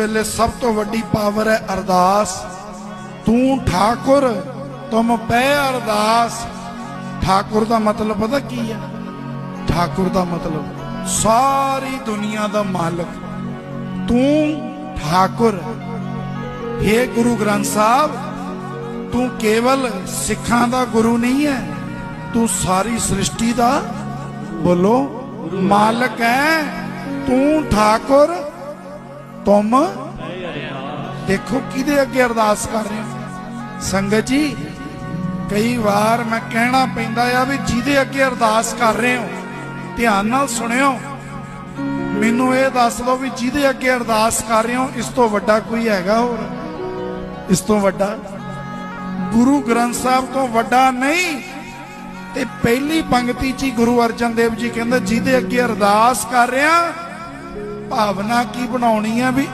ਵੇਲੇ ਸਭ ਤੋਂ ਵੱਡੀ ਪਾਵਰ ਹੈ ਅਰਦਾਸ। ਤੂੰ ਠਾਕੁਰ, ਤੁਮ ਪੈ ਅਰਦਾਸ। ਠਾਕੁਰ ਦਾ ਮਤਲਬ ਪਤਾ ਕੀ ਹੈ? ਠਾਕੁਰ ਦਾ ਮਤਲਬ, ਸਾਰੀ ਦੁਨੀਆ ਦਾ ਮਾਲਕ। ਤੂੰ ਠਾਕੁਰ। हे ਗੁਰੂ ਗ੍ਰੰਥ ਸਾਹਿਬ, ਤੂੰ ਕੇਵਲ ਸਿੱਖਾਂ ਦਾ ਗੁਰੂ ਨਹੀਂ ਹੈ, ਤੂੰ ਸਾਰੀ ਸ੍ਰਿਸ਼ਟੀ ਦਾ ਬੋਲੋ ਮਾਲਕ ਹੈ। ਤੂੰ ਠਾਕੁਰ ਤੁਮ ਦੇਖੋ ਕਿਹਦੇ ਅੱਗੇ ਅਰਦਾਸ ਕਰ ਰਹੇ ਹੋ। ਸੰਗਤ ਜੀ, ਕਈ ਵਾਰ ਮੈਂ ਕਹਿਣਾ ਪੈਂਦਾ ਆ ਵੀ ਜਿਹਦੇ ਅੱਗੇ ਅਰਦਾਸ ਕਰ ਰਹੇ ਹੋ, ਧਿਆਨ ਨਾਲ ਸੁਣਿਓ। ਮੈਨੂੰ ਇਹ ਦੱਸ ਦਿਓ ਵੀ ਜਿਹਦੇ ਅੱਗੇ ਅਰਦਾਸ ਕਰ ਰਹੇ ਹੋ, ਇਸ ਤੋਂ ਵੱਡਾ ਕੋਈ ਹੈਗਾ ਹੋਰ? ਇਸ ਤੋਂ ਵੱਡਾ? ਗੁਰੂ ਗ੍ਰੰਥ ਸਾਹਿਬ ਤੋਂ ਵੱਡਾ ਨਹੀਂ। ਤੇ ਪਹਿਲੀ ਪੰਕਤੀ 'ਚ ਹੀ ਗੁਰੂ ਅਰਜਨ ਦੇਵ ਜੀ ਕਹਿੰਦੇ, ਜਿਹਦੇ ਅੱਗੇ ਅਰਦਾਸ ਕਰ ਰਿਹਾ ਭਾਵਨਾ ਕੀ ਬਣਾਉਣੀ ਆ ਵੀ